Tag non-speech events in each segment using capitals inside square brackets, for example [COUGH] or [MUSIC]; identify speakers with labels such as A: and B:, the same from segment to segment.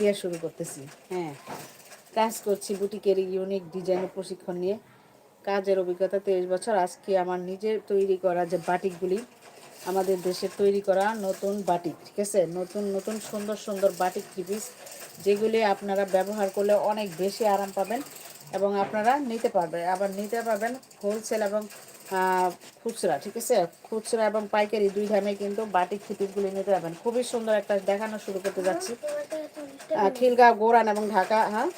A: দিয়ে শুরু করতেছি। হ্যাঁ কাজ করছি বুটিকের ইউনিক ডিজাইনের প্রশিক্ষণ নিয়ে। কাজের অভিজ্ঞতা তেইশ বছর। আজকে আমার নিজের তৈরি করা যে বাটিকগুলি, আমাদের দেশের তৈরি করা নতুন বাটিক, ঠিক আছে? নতুন নতুন, সুন্দর সুন্দর বাটিক টিপিস যেগুলি আপনারা ব্যবহার করলে অনেক বেশি আরাম পাবেন এবং আপনারা নিতে পারবেন আবার নিতে পারবেন হোলসেল এবং খুচরা ঠিক আছে? খুচরা এবং পাইকারি দুই দামে কিন্তু বাটিক থ্রি পিসগুলি নিতে পারবেন। খুবই সুন্দর একটা দেখানো শুরু করতে যাচ্ছি। খিলগাঁও গোরান এবং ঢাকা হ্যাঁ?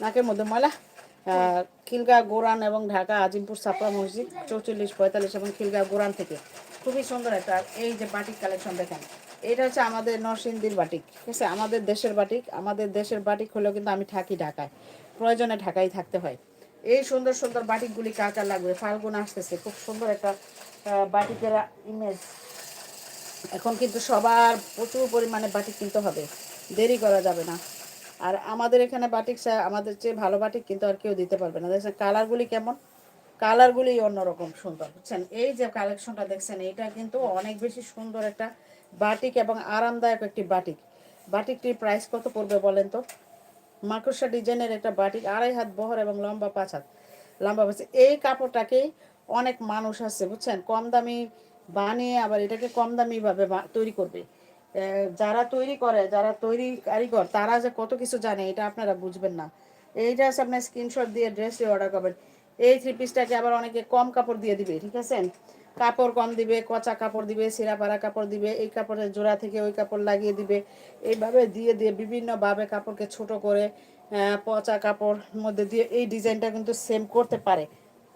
A: নাকের মধ্যে ময়লা। আহ, খিলগাঁও গোরান এবং ঢাকা আজিমপুর সাপড়া মসজিদ চৌচল্লিশ পঁয়তাল্লিশ এবং খিলগাঁও গোরান থেকে। খুবই সুন্দর একটা এই যে বাটিক কালেকশন দেখেন। এটা হচ্ছে আমাদের নরসিংদীর বাটিক ঠিক আছে? আমাদের দেশের বাটিক আমাদের দেশের বাটিক হলেও কিন্তু আমি থাকি ঢাকায়। প্রয়োজনে ঢাকায় থাকতে হয়। এই সুন্দর সুন্দর বাটিকগুলি কার কার লাগবে? ফাল্গুন আসতেছে। খুব সুন্দর একটা বাটিকের ইমেজ এখন কিন্তু সবার প্রচুর পরিমাণে বাটিক কিনতে হবে। দেরি করা যাবে না। আর আমাদের এখানে বাটিক আমাদের চেয়ে ভালো বাটিক কিন্তু আর কেউ দিতে পারবে না। দেখছেন, কালারগুলি কেমন? কালারগুলি অন্যরকম সুন্দর। বুঝছেন? এই যে কালেকশনটা দেখছেন এটা কিন্তু অনেক বেশি সুন্দর একটা বাটিক এবং আরামদায়ক একটি বাটিক। বাটিকটির প্রাইস কত পড়বে বলেন তো? মাকড়সা ডিজাইনের একটা বাটি আড়াই হাত বহর এবং লম্বা পাঁচ হাত। লম্বা পাঁচ এই কাপড়টাকেই অনেক মানুষ আছে, বুঝছেন? কম দামি বানিয়ে আবার এটাকে কম দামি ভাবে তৈরি করবে। যারা তৈরি করে, যারা তৈরি কারিগর, তারা যে কত কিছু জানে, এটা আপনারা বুঝবেন না। এইটা আছে আপনার স্ক্রিনশট দিয়ে ড্রেস অর্ডার করবেন। এই থ্রি পিসটাকে আবার অনেকে কম কাপড় দিয়ে দিবে, ঠিক আছে? কাপড় কম দিবে, কচা কাপড় দিবে সিরাপাড়া কাপড় দিবে, এই কাপড়ের জোড়া থেকে ওই কাপড় লাগিয়ে দিবে। এইভাবে দিয়ে দিয়ে বিভিন্নভাবে কাপড়কে ছোট করে পচা কাপড় মধ্যে দিয়ে এই ডিজাইনটা কিন্তু সেম করতে পারে।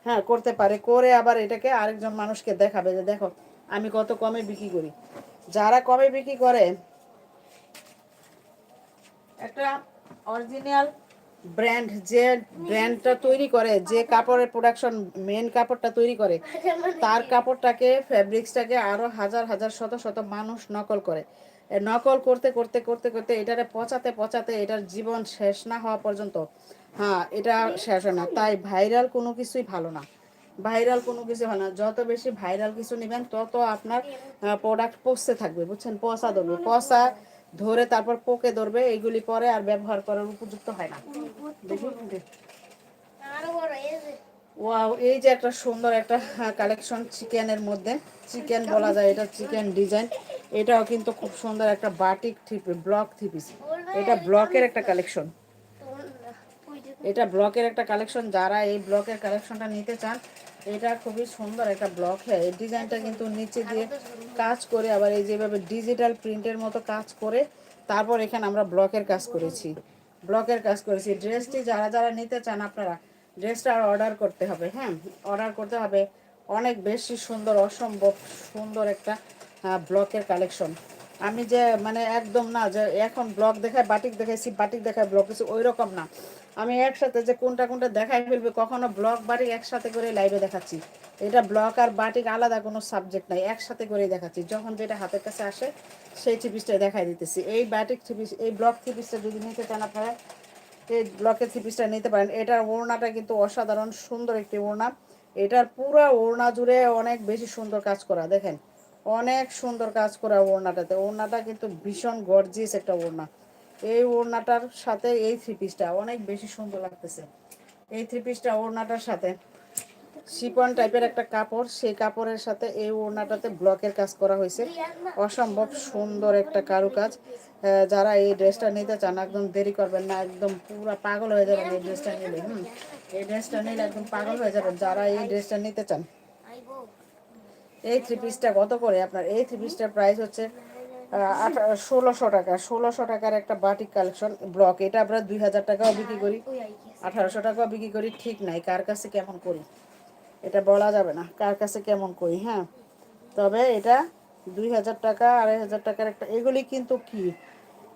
A: হ্যাঁ করতে পারে। করে আবার এটাকে আরেকজন মানুষকে দেখাবে যে দেখো, আমি কত কমে বিক্রি করি। যারা কমে বিক্রি করে, একটা অরিজিনাল ব্র্যান্ড যে ব্র্যান্ডটা তৈরি করে, যে কাপড়ের প্রোডাকশন মেন কাপড়টা তৈরি করে, তার কাপড়টাকে ফ্যাব্রিক্সটাকে আরও হাজার হাজার, শত শত মানুষ নকল করে। নকল করতে করতে করতে করতে এটারে পচাতে পচাতে এটার জীবন শেষ না হওয়া পর্যন্ত। হ্যাঁ এটা শেষ হয় না। তাই ভাইরাল কোনো কিছুই ভালো না। ভাইরাল কোনো কিছু হয় না। যত বেশি ভাইরাল কিছু নেবেন, তত আপনার প্রোডাক্ট পচতে থাকবে, বুঝছেন? পচা ধরবে। পচা ধরে তারপর পোকে ধরবে, এইগুলি পরে আর ব্যবহার করার উপযুক্ত হয় না। ওয়াও এই যে একটা সুন্দর একটা কালেকশন চিকেনের মধ্যে। চিকেন বলা যায়, এটা চিকেন ডিজাইন এটাও কিন্তু খুব সুন্দর একটা বাটিক থিপি ব্লক থিপিস এটা ব্লকের একটা কালেকশন এটা ব্লকের একটা কালেকশন যারা এই ব্লকের কালেকশনটা নিতে চান এটা খুবই সুন্দর একটা ব্লক হ্যাঁ এই ডিজাইনটা কিন্তু নিচে দিয়ে কাজ করে, আবার এই যেভাবে ডিজিটাল প্রিন্টের মতো কাজ করে, তারপর এখানে আমরা ব্লকের কাজ করেছি। ব্লকের কাজ করেছি। ড্রেসটি যারা যারা নিতে চান আপনারা ড্রেসটা আর অর্ডার করতে হবে হ্যাঁ অর্ডার করতে হবে। অনেক বেশি সুন্দর, অসম্ভব সুন্দর একটা ব্লকের কালেকশন আমি যে মানে একদম না, যে এখন ব্লক দেখায় বাটিক দেখাইছি বাটিক দেখায় ব্লক ওই রকম না। আমি একসাথে যে কোনটা কোনটা দেখাই ফেলবে, কখনো ব্লক বাটিক একসাথে করে লাইভে দেখাচ্ছি। এটা ব্লক আর বাটিক আলাদা কোনো সাবজেক্ট নাই, একসাথে করেই দেখাচ্ছি। যখন যেটা হাতের কাছে আসে, সেই থ্রিপিসটা দেখাই দিতেছি। এই বাটিক থ্রিপিস এই ব্লক থ্রিপিসটা যদি নিতে চান আপনারা, এই ব্লকের থ্রিপিসটা নিতে পারেন। এটার ওড়নাটা কিন্তু অসাধারণ, সুন্দর একটি ওড়না। এটার পুরো ওড়না জুড়ে অনেক বেশি সুন্দর কাজ করা, দেখেন। অনেক সুন্দর কাজ করা ওড়নাটাতে। ওড়নাটা কিন্তু ভীষণ গর্জিয়াস একটা ওড়না। এই ওড়নাটার সাথে এই থ্রি পিসটা অনেক বেশি সুন্দর লাগতেছে। এই থ্রি পিসটা ওড়নাটার সাথে শিপন টাইপের একটা কাপড়, সেই কাপড়ের সাথে এই ওড়নাটাতে ব্লকের কাজ করা হয়েছে। অসম্ভব সুন্দর একটা কারুকাজ। যারা এই ড্রেসটা নিতে চান, একদম দেরি করবেন না, একদম পুরো পাগল হয়ে যাবেন এই ড্রেসটা নিলে, হুম? এই ড্রেসটা নিলে একদম পাগল হয়ে যাবেন। যারা এই ড্রেসটা নিতে চান, এই থ্রি পিসটা কত করে? আপনার এই থ্রি পিসটার প্রাইস হচ্ছে ষোলোশো টাকা ষোলোশো টাকার একটা বাটিক কালেকশন ব্লক। এটা আমরা দুই হাজার টাকাও বিক্রি করি। আঠারোশো টাকাও বিক্রি করি ঠিক নাই। কার কাছে কেমন করি? এটা বলা যাবে না। কার কাছে কেমন করি হ্যাঁ? তবে এটা দুই হাজার টাকা আড়াই হাজার টাকার একটা এগুলি কিন্তু কি?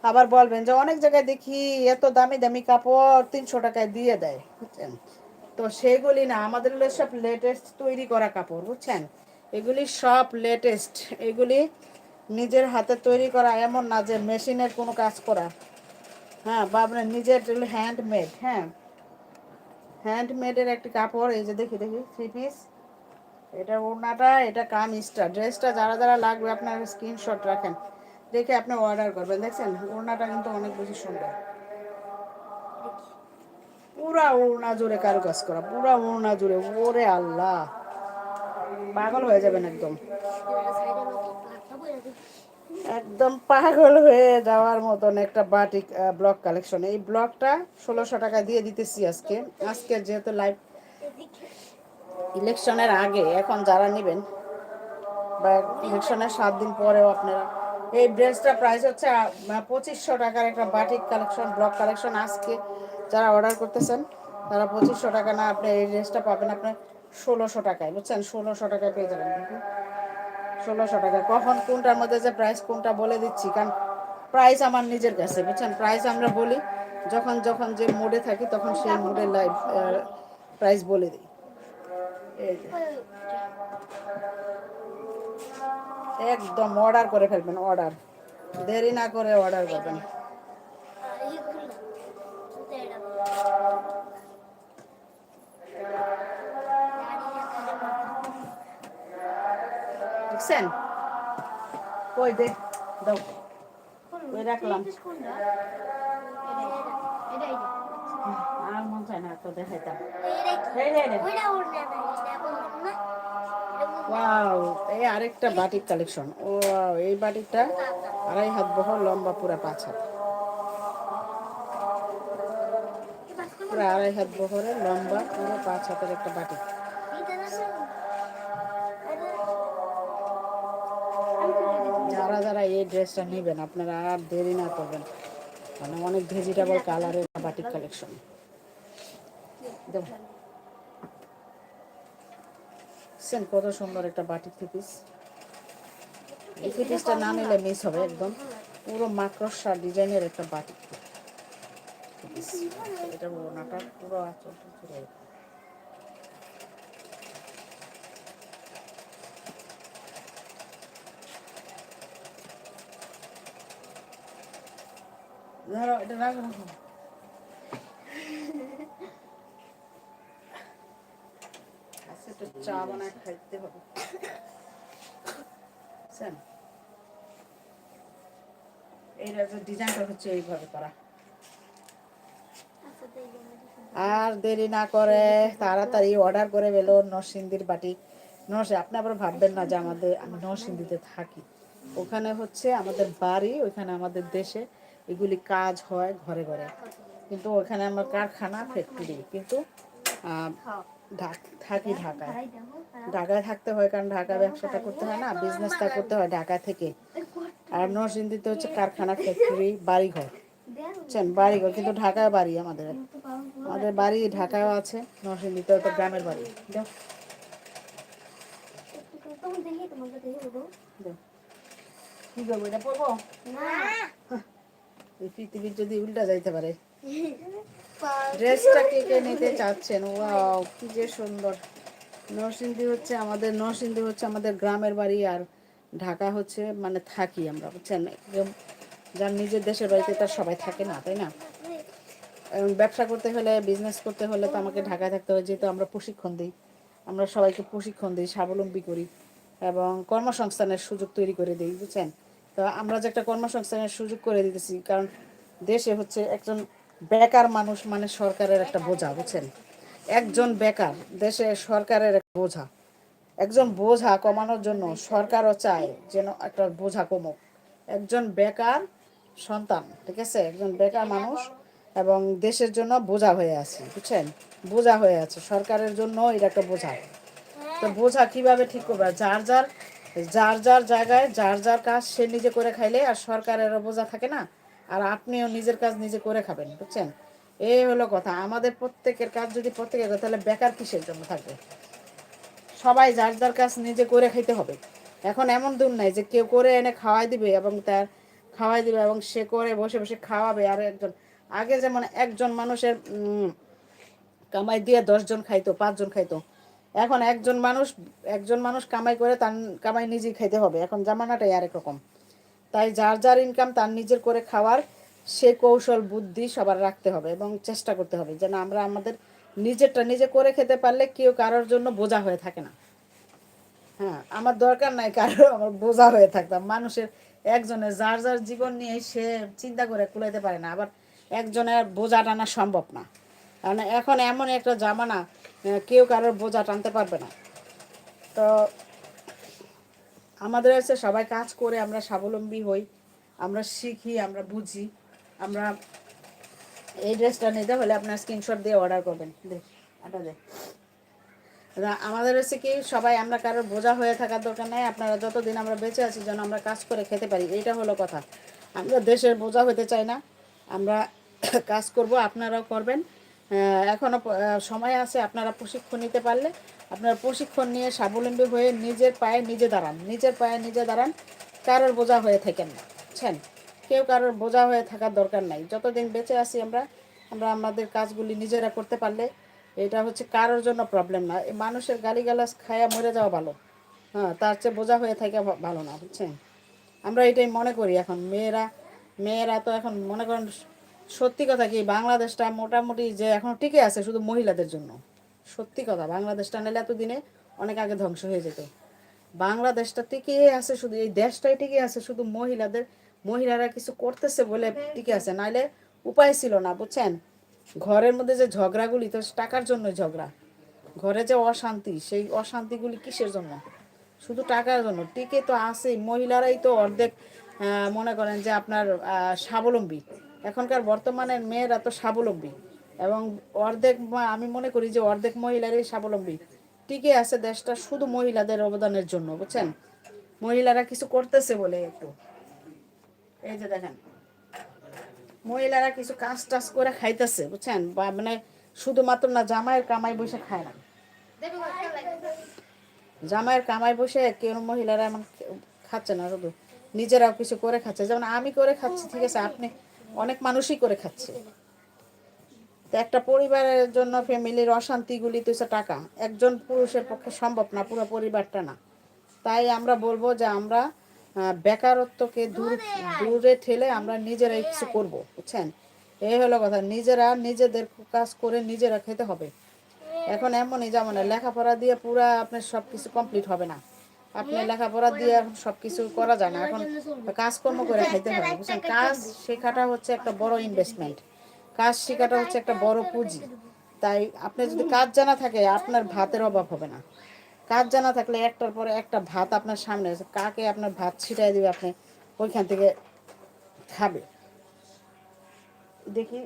A: আবার বলবেন যে অনেক জায়গায় দেখি এত দামি দামি কাপড় তিনশো টাকায় দিয়ে দেয় বুঝছেন? তো সেগুলি না আমাদের হলো সব লেটেস্ট তৈরি করা কাপড় বুঝছেন? এগুলি সব লেটেস্ট এগুলি নিজের হাতে তৈরি করা এমন না যে মেশিনের কোনো কাজ করা। হ্যাঁ বা আপনার নিজের হ্যান্ডমেড হ্যাঁ। হ্যান্ডমেডের একটি কাপড়, এই যে দেখি দেখি থ্রি পিস এটা ওড়নাটা, এটা কামিজটা। ড্রেসটা যারা যারা লাগবে, আপনার স্ক্রিনশট রাখেন। দেখে আপনি অর্ডার করবেন, দেখছেন? ওড়নাটা কিন্তু অনেক বেশি সুন্দর। পুরা ওড়না জুড়ে কারুকাজ করা, পুরা ওড়না জুড়ে। ওরে আল্লাহ! পাগল হয়ে যাবেন একদম। একদম পাগল হয়ে যাওয়ার মতন একটা বাটিক ব্লক কালেকশন এই ব্লকটা ষোলোশো টাকা দিয়ে দিতেছি আজকে। আজকে যেহেতু লাইভ ইলেকশনের আগে, এখন যারা নেবেন, বা ইলেকশনের সাত দিন পরেও আপনারা, এই ড্রেসটা প্রাইস হচ্ছে পঁচিশশো টাকার একটা বাটিক কালেকশন ব্লক কালেকশন আজকে যারা অর্ডার করতেছেন, তারা পঁচিশশো টাকা না, আপনি এই ড্রেসটা পাবেন আপনার ষোলোশো টাকায়। বুঝছেন? ষোলোশো টাকায় পেয়ে যাবেন। ষোলোশো টাকা। কখন কোনটার মধ্যে যে প্রাইস কোনটা বলে দিচ্ছি, কারণ প্রাইস আমার নিজের কাছে, বুঝছেন? প্রাইস আমরা বলি, যখন যখন যে মোডে থাকি, তখন সেই মোডের লাইভ প্রাইস বলে দিই। একদম অর্ডার করে ফেলবেন অর্ডার দেরি না করে অর্ডার করবেন। দেখছেন কই দে দাও ওই রাখলাম আর মন চায় না তো দেখাইতাম ওয়াও এই আরেকটা বাটিক কালেকশন ও এই বাটিকটা আড়াই হাত বহর লম্বা পুরা পাঁচ হাত পুরা আড়াই হাত বহরের লম্বা পুরো পাঁচ হাতের একটা বাটিক যারা এই ড্রেসটা নেবেন, আপনারা আর দেরি না করবেন। মানে অনেক ভেজিটেবল কালারের বাটিক কালেকশন। দেখছেন কত সুন্দর একটা বাটিক থ্রি পিস। এই থ্রি পিসটা না নিলে মিস হবে একদম। পুরো মাকড়সা ডিজাইনের একটা বাটিক। এটা ওনাটা পুরো আঁচলটা ধরো, এটা রাখো। আচ্ছা চা বানায় ডিজাইনটা হচ্ছে, এইভাবে করা। আর দেরি না করে, তাড়াতাড়ি অর্ডার করে বেলো নরসিংদীর বাটি। নরসিং আপনি আবার ভাববেন না যে আমাদের, আমি নরসিংদীতে থাকি। ওখানে হচ্ছে আমাদের বাড়ি, ওইখানে আমাদের দেশে এগুলি কাজ হয় ঘরে ঘরে। কিন্তু ওখানে আমার কারখানা ফ্যাক্টরি কিন্তু থাকি ঢাকায়। ঢাকায় থাকতে হয় কারণ ঢাকা ব্যবসাটা করতে হয় না বিজনেসটা করতে হয় ঢাকা থেকে। আর নরসিংদীতে হচ্ছে কারখানা ফ্যাক্টরি বাড়িঘর। বুঝছেন? বাড়িঘর, কিন্তু ঢাকায় বাড়ি আমাদের। আমাদের বাড়ি ঢাকায়ও আছে নরসিংদীতেও তো গ্রামের বাড়ি। কি করব, এটা পড়ব এই পৃথিবীর যদি উল্টা যাইতে পারে। ড্রেসটা কে কে নিতে চাচ্ছেন? ওয়াও কি যে সুন্দর। নরসিংদী হচ্ছে আমাদের নরসিংদী হচ্ছে আমাদের গ্রামের বাড়ি আর ঢাকা হচ্ছে মানে থাকি আমরা বুঝছেন? যার নিজের দেশের বাড়িতে তার সবাই থাকে না তাই না? ব্যবসা করতে হলে বিজনেস করতে হলে তো আমাকে ঢাকায় থাকতে হয় যেহেতু আমরা প্রশিক্ষণ দিই। আমরা সবাইকে প্রশিক্ষণ দিই স্বাবলম্বী করি এবং কর্মসংস্থানের সুযোগ তৈরি করে দিই বুঝছেন? তো আমরা যে একটা কর্মসংস্থানের সুযোগ করে দিতেছি, কারণ দেশে হচ্ছে একজন বেকার মানুষ মানে সরকারের একটা বোঝা, বুঝছেন? একজন বেকার দেশে সরকারের একটা বোঝা। একজন বোঝা কমানোর জন্য সরকারও চায় যেন একটা বোঝা কমুক। একজন বেকার সন্তান, ঠিক আছে? একজন বেকার মানুষ এবং দেশের জন্য বোঝা হয়ে আছে, বুঝছেন? বোঝা হয়ে আছে, সরকারের জন্য এটা একটা বোঝা। তো বোঝা কীভাবে ঠিক করবে? যার যার যার যার জায়গায় যার যার কাজ সে নিজে করে খাইলে আর সরকারেরও বোঝা থাকে না। আর আপনিও নিজের কাজ নিজে করে খাবেন বুঝছেন? এই হলো কথা। আমাদের প্রত্যেকের কাজ যদি প্রত্যেকের করে, তাহলে বেকার কিসের জন্য থাকবে? সবাই যার যার কাজ নিজে করে খাইতে হবে। এখন এমন দিন নাই যে কেউ করে এনে খাওয়াই দিবে এবং তার খাওয়াই দিবে এবং সে করে বসে বসে খাওয়াবে আর একজন। আগে যেমন একজন মানুষের কামাই দিয়ে দশজন খাইতো পাঁচজন খাইতো এখন একজন মানুষ একজন মানুষ কামাই করে তার কামাই নিজেই খাইতে হবে। এখন জামানাটাই আরেক রকম। তাই যার যার ইনকাম তার নিজের করে খাওয়ার সে কৌশল, বুদ্ধি সবার রাখতে হবে এবং চেষ্টা করতে হবে যেন আমরা আমাদের নিজেরটা নিজে করে খেতে পারলে কেউ কারোর জন্য বোঝা হয়ে থাকে না। হ্যাঁ আমার দরকার নাই কারও আমার বোঝা হয়ে থাকতাম মানুষের একজনের যার যার জীবন নিয়ে সে চিন্তা করে কুলাইতে পারে না। আবার একজনের বোঝা টানা সম্ভব না। কারণ এখন এমন একটা জামানা কেউ কারোর বোঝা টানতে পারবে না। তো আমাদের হচ্ছে সবাই কাজ করে আমরা স্বাবলম্বী হই, আমরা শিখি, আমরা বুঝি, আমরা এই ড্রেসটা নিতে হলে আপনার স্ক্রিনশট দিয়ে অর্ডার করবেন। দে এটা দে। আমাদের হচ্ছে কি, সবাই আমরা কারোর বোঝা হয়ে থাকার দরকার নাই, আপনারা যতদিন আমরা বেঁচে আছি যেন আমরা কাজ করে খেতে পারি, এইটা হলো কথা। আমরা দেশের বোঝা হতে চাই না, আমরা [COUGHS] কাজ করব, আপনারাও করবেন। আহ, এখনও সময় আছে আপনারা প্রশিক্ষণ নিতে পারলে। আপনারা প্রশিক্ষণ নিয়ে স্বাবলম্বী হয়ে নিজের পায়ে নিজে দাঁড়ান। নিজের পায়ে নিজে দাঁড়ান কারোর বোঝা হয়ে থাকেন না। বুঝছেন? কেউ কারোর বোঝা হয়ে থাকার দরকার নাই। যতদিন বেঁচে আছি আমরা আমরা আমাদের কাজগুলি নিজেরা করতে পারলে এটা হচ্ছে কারোর জন্য প্রবলেম না। মানুষের গালিগালাজ খায়া মরে যাওয়া ভালো। হ্যাঁ তার চেয়ে বোঝা হয়ে থাকা ভালো না বুঝছেন? আমরা এটাই মনে করি এখন। মেয়েরা মেয়েরা তো এখন মনে করেন সত্যি কথা কি, বাংলাদেশটা মোটামুটি যে এখন টিকে আছে শুধু মহিলাদের জন্য। সত্যি কথা, বাংলাদেশটা নিলে এতদিনে অনেক আগে ধ্বংস হয়ে যেত। বাংলাদেশটা টিকে আছে শুধু, এই দেশটাই টিকে আছে শুধু মহিলাদের, মহিলারা কিছু করতেছে বলে টিকে আছে। নাইলে উপায় ছিল না, বুঝছেন? ঘরের মধ্যে যে ঝগড়াগুলি, তো টাকার জন্য ঝগড়া। ঘরে যে অশান্তি, সেই অশান্তিগুলি কিসের জন্য? শুধু টাকার জন্য। টিকে তো আছেই, মহিলারাই তো অর্ধেক মনে করেন যে আপনার স্বাবলম্বী। এখনকার বর্তমানের মেয়েরা তো স্বাবলম্বী। এবং অর্ধেক আমি মনে করি যে অর্ধেক মহিলারই স্বাবলম্বী। টিকে আছে, দেশটা শুধু মহিলাদের অবদানের জন্য, বুঝছেন? মহিলারা কিছু করতেছে বলে একটু। এই যে দেখেন, মহিলারা কিছু কাজ টাজ করে খাইতেছে, বুঝছেন? বা মানে শুধুমাত্র না, জামাইয়ের কামাই বসে খায় না। জামাইয়ের কামাই বসে কেউ মহিলারা এমন খাচ্ছে না শুধু নিজেরাও কিছু করে খাচ্ছে। যেমন আমি করে খাচ্ছি, ঠিক আছে? আপনি অনেক মানুষই করে খাচ্ছে। তো একটা পরিবারের জন্য ফ্যামিলির অশান্তিগুলি তো টাকা। একজন পুরুষের পক্ষে সম্ভব না, পুরো পরিবারটা না। তাই আমরা বলব যে আমরা বেকারত্বকে দূর, দূরে ঠেলে আমরা নিজেরাই কিছু করব, বুঝছেন? এই হলো কথা, নিজেরা নিজেদের কাজ করে নিজেরা খেতে হবে। এখন এমনই যেমন লেখাপড়া দিয়ে পুরা আপনার সব কিছু কমপ্লিট হবে না। আপনি লেখাপড়া দিয়ে সব কিছু করা যায় না। এখন কাজকর্ম করে খাইতে হবে বুঝছেন? কাজ শেখাটা হচ্ছে একটা বড় ইনভেস্টমেন্ট কাজ শেখাটা হচ্ছে একটা বড় পুঁজি। তাই আপনি যদি কাজ জানা থাকে, আপনার ভাতের অভাব হবে না। কাজ জানা থাকলে একটার পরে একটা ভাত আপনার সামনে আছে, কাকে আপনার ভাত ছিটাই দিবে আপনি ওইখান থেকে খাবে। দেখি,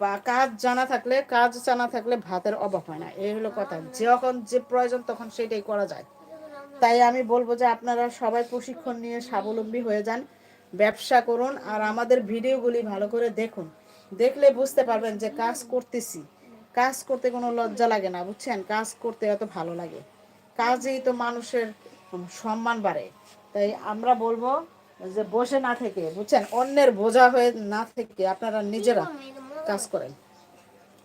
A: বা কাজ জানা থাকলে, কাজ জানা থাকলে ভাতের অভাব হয় না। এই হলো কথা। যখন যে প্রয়োজন, তখন সেটাই করা যায়। তাই আমি বলব যে আপনারা সবাই প্রশিক্ষণ নিয়ে স্বাবলম্বী হয়ে যান, ব্যবসা করুন, আর আমাদের ভিডিওগুলি ভালো করে দেখুন। দেখলে বুঝতে পারবেন যে কাজ করতেছি। কাজ করতে কোনো লজ্জা লাগে না, বুঝছেন? কাজ করতে এত ভালো লাগে। কাজেই তো মানুষের সম্মান বাড়ে। তাই আমরা বলব যে বসে না থেকে, বুঝছেন? অন্যের বোঝা হয়ে না থেকে আপনারা নিজেরা কাজ করেন।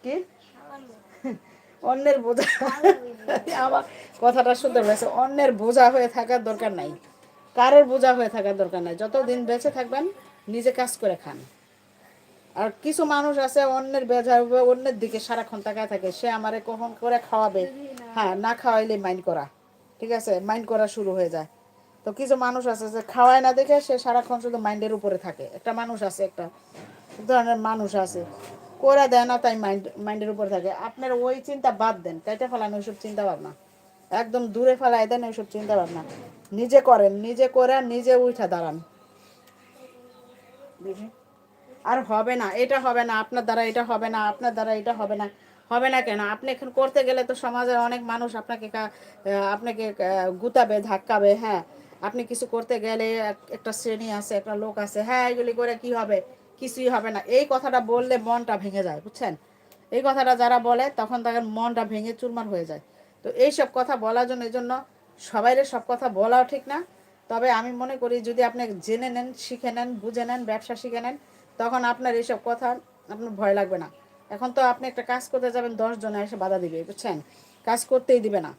A: কি? অন্যের বোঝা। আমার কথাটা সুন্দর হয়েছে অন্যের বোঝা হয়ে থাকার দরকার নাই। কারোর বোঝা হয়ে থাকার দরকার নাই। যতদিন বেঁচে থাকবেন, নিজে কাজ করে খান। আর কিছু মানুষ আছে, অন্যের বেজা অন্যের দিকে সারাক্ষণ তাকায় থাকে। সে আমারে কখন করে খাওয়াবে? হ্যাঁ না খাওয়াইলে মাইন্ড করা। ঠিক আছে? মাইন্ড করা শুরু হয়ে যায়। তো কিছু মানুষ আছে যে খাওয়ায় না দেখে সে সারাক্ষণ শুধু মাইন্ডের উপরে থাকে। একটা মানুষ আছে, একটা ধরনের মানুষ আছে। করে দেয় না, তাই মাইন্ড মাইন্ডের উপর থাকে। আপনার ওই চিন্তা বাদ দেন, কেটে ফেলান ওইসব চিন্তা ভাবনা একদম দূরে ফেলাই দেন ওইসব চিন্তা ভাবনা নিজে করেন, নিজে করে নিজে উঠা দাঁড়ান। আর হবে না, এটা হবে না, আপনার দ্বারা এটা হবে না, আপনার দ্বারা এটা হবে না। হবে না কেন? আপনি এখন করতে গেলে তো সমাজের অনেক মানুষ আপনাকে আপনাকে গুতাবে, ধাক্কাবে হ্যাঁ। আপনি কিছু করতে গেলে একটা শ্রেণি আছে, একটা লোক আছে হ্যাঁ এগুলি করে কি হবে? কিছুই হবে না। এই কথাটা বললে মনটা ভেঙে যায়, বুঝছেন? এই কথাটা যারা বলে, তখন তাদের মনটা ভেঙে চুরমার হয়ে যায়। তো এই সব কথা বলার জন্য, এই জন্য সবাইরে সব কথা বলাও ঠিক না। তবে আমি মনে করি, যদি আপনি জেনে নেন, শিখে নেন, বুঝে নেন, ব্যবসা শিখে নেন, তখন আপনার এইসব কথা আপনার ভয় লাগবে না। এখন তো আপনি একটা কাজ করতে যাবেন, দশ জনে এসে বাধা দিবে, বুঝছেন? কাজ করতেই দিবে না।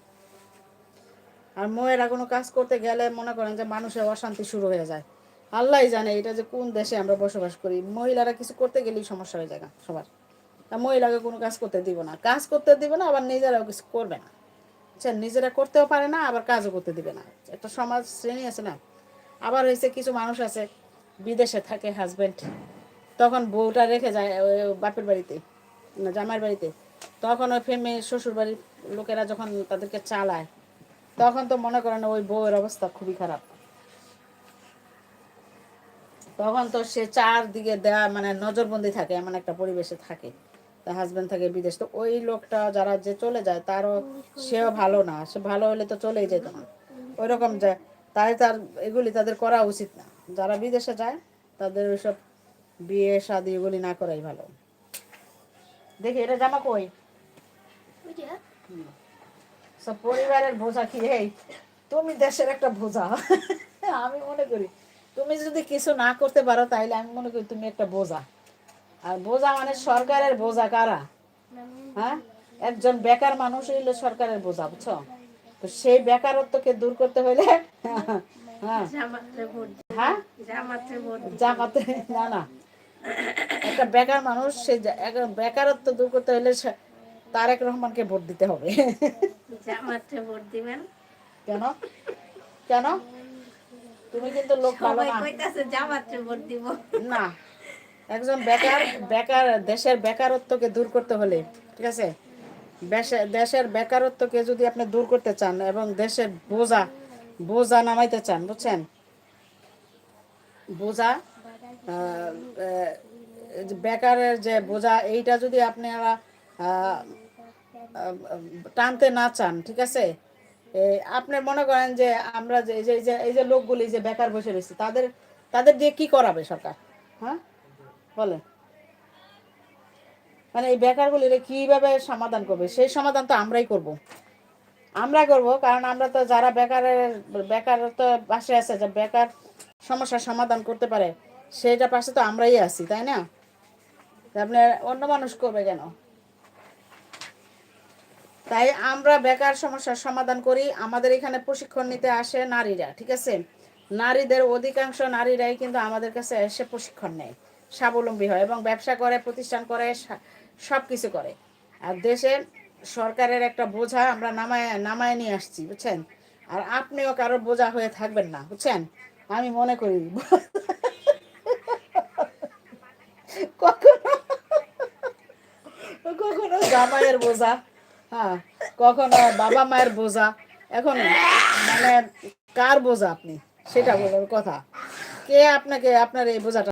A: আর মেয়েরা কোনো কাজ করতে গেলে মনে করেন যে মানুষের অশান্তি শুরু হয়ে যায়। আল্লাহ জানে এটা যে কোন দেশে আমরা বসবাস করি। মহিলারা কিছু করতে গেলেই সমস্যা হয়ে যায় সবার। তা মহিলাকে কোনো কাজ করতে দিব না। কাজ করতে দিবে না, আবার নিজেরাও কিছু করবে না। আচ্ছা নিজেরা করতেও পারে না, আবার কাজও করতে দিবে না। একটা সমাজ শ্রেণি আছে না? আবার হয়েছে কিছু মানুষ আছে, বিদেশে থাকে হাজব্যান্ড তখন বউটা রেখে যায় বাপের বাড়িতে, না, জামাইয়ের বাড়িতে। তখন ওই ফেমে শ্বশুর বাড়ির লোকেরা যখন তাদেরকে চালায়, তখন তো মনে করেন ওই বউয়ের অবস্থা খুবই খারাপ। তখন তো সে চারদিকে দেওয়া মানে নজরবন্দি থাকে এমন একটা পরিবেশে থাকে। তার হাজবেন্ড থাকে বিদেশ তো ওই লোকটা যারা যে চলে যায় তারও সেও ভালো না। সে ভালো হলে তো চলেই যেত না। ওই রকম যায় তাই তার এগুলি তাদের করা উচিত না। যারা বিদেশে যায় তাদের ওইসব বিয়ে শাদি এগুলি না করাই ভালো। দেখি এটা জামা কই? সব পরিবারের বোঝা কি এই? তুমি দেশের একটা বোঝা। আমি মনে করি তুমি যদি কিছু না করতে পারো তাহলে আমি মনে করি তুমি একটা বোঝা। আর বোঝা মানে সরকারের বোঝা কারা? হ্যাঁ? একজন বেকার মানুষ হইল সরকারের বোঝা বুঝছ? তো সেই বেকারত্বকে দূর করতে হইলে হ্যাঁ। হ্যাঁ?
B: জামাতে
A: না না। একটা বেকার মানুষ সে বেকারত্ব দূর করতে হলে তারেক রহমানকে ভোট দিতে হবে।
B: জামাতে ভোট দিবেন
A: কেন? কেন? তুমি কিন্তু লোক ভালো না।
B: কইতাছে জামাতে ভোট দিব।
A: না একজন বেকার বেকার দেশের বেকারত্বকে দূর করতে হলে ঠিক আছে? দেশের বেকারত্বকে যদি আপনি দূর করতে চান এবং দেশের বোঝা বোঝা নামাইতে চান বুঝছেন? বোঝা যে বেকারের যে বোঝা এইটা যদি আপনারা টানতে না চান ঠিক আছে? এ, আপনি মনে করেন যে আমরা যে এই যে- এই যে লোকগুলি যে বেকার বসে রয়েছে তাদের তাদের দিয়ে কি করাবে সরকার? হ্যাঁ? বলেন। মানে এই বেকারগুলির কীভাবে সমাধান করবে? সেই সমাধান তো আমরাই করব। আমরা করব কারণ আমরা তো যারা বেকারের বেকার তো পাশে আছে যে বেকার সমস্যার সমাধান করতে পারে সেইটা পাশে তো আমরাই আছি তাই না? তা আপনি অন্য মানুষ করবে কেন? তাই আমরা বেকার সমস্যার সমাধান করি। আমাদের এখানে প্রশিক্ষণ নিতে আসে নারীরা, ঠিক আছে? নারীদের অধিকাংশ নারীরাই কিন্তু আমাদের কাছে এসে প্রশিক্ষণ নেয়, স্বাবলম্বী হয় এবং ব্যবসা করে, প্রতিষ্ঠান করে সব কিছু করে। আর দেশে সরকারের একটা বোঝা আমরা নামায় নামায় নিয়ে আসছি, বুঝছেন? আর আপনিও কারোর বোঝা হয়ে থাকবেন না, বুঝছেন? আমি মনে করি। কখনো কখনো জামাইয়ের বোঝা। হ্যাঁ কখনো বাবা মায়ের বোঝা, এখন মানে কার বোঝা আপনি? সেটা বলার কথা। কে আপনাকে আপনার এই বোঝাটা